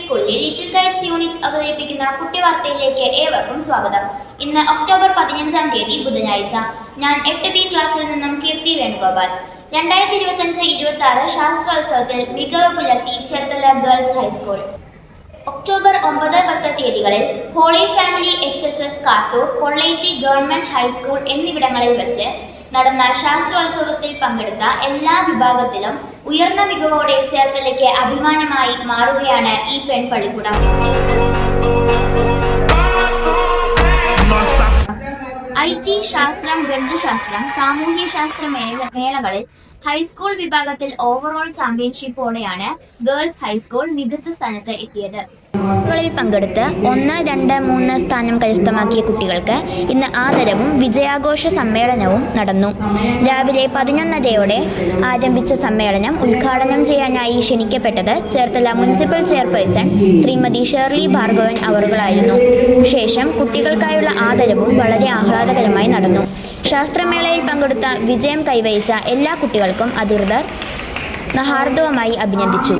സ്കൂളിലെ little kites unit അവതരിപ്പിക്കുന്ന കുട്ടിവാർത്തയിലേക്ക് ഏവർക്കും സ്വാഗതം. ഇന്ന് ഒക്ടോബർ പതിനഞ്ചാം തീയതി ബുധനാഴ്ച. ഞാൻ എട്ട് ബി ക്ലാസ്സിൽ നിന്നും കീർത്തി വേണുഗോപാൽ. രണ്ടായിരത്തി ഇരുപത്തഞ്ച് ഇരുപത്തി ആറ് ശാസ്ത്രോത്സവത്തിൽ മികവ് പുലർത്തി ചേർത്തല ഗേൾസ് ഹൈസ്കൂൾ ഒക്ടോബർ ഒമ്പത് പത്ത് തീയതികളിൽ holy family H S S Kattoor Polletti government high school എന്നിവിടങ്ങളിൽ വെച്ച് നടന്ന ശാസ്ത്രോത്സവത്തിൽ പങ്കെടുത്ത എല്ലാ വിഭാഗത്തിലും ഉയർന്ന മികവോടെ ചേർത്തലയ്ക്ക് അഭിമാനമായി മാറുകയാണ് ഈ പെൺപള്ളിക്കുടം ഐ ടി ശാസ്ത്രം ഗണിതശാസ്ത്രം സാമൂഹ്യശാസ്ത്ര മേള മേളകളിൽ ഹൈസ്കൂൾ വിഭാഗത്തിൽ ഓവറോൾ ചാമ്പ്യൻഷിപ്പോടെയാണ് ഗേൾസ് ഹൈസ്കൂൾ മികച്ച സ്ഥാനത്ത് എത്തിയത്. ിൽ പങ്കെടുത്ത് ഒന്ന് രണ്ട് മൂന്ന് സ്ഥാനം കരസ്ഥമാക്കിയ കുട്ടികൾക്ക് ഇന്ന് ആദരവും വിജയാഘോഷ സമ്മേളനവും നടന്നു. രാവിലെ പതിനൊന്നരയോടെ ആരംഭിച്ച സമ്മേളനം ഉദ്ഘാടനം ചെയ്യാനായി ക്ഷണിക്കപ്പെട്ടത് Cherthala municipal chairperson Shrimati Shirley Bhargavan അവറുകളായിരുന്നു ശേഷം കുട്ടികൾക്കായുള്ള ആദരവും വളരെ ആഹ്ലാദകരമായി നടന്നു. ശാസ്ത്രമേളയിൽ പങ്കെടുത്ത വിജയം കൈവരിച്ച എല്ലാ കുട്ടികൾക്കും അധികൃതർ ഹാർദവമായി അഭിനന്ദിച്ചു.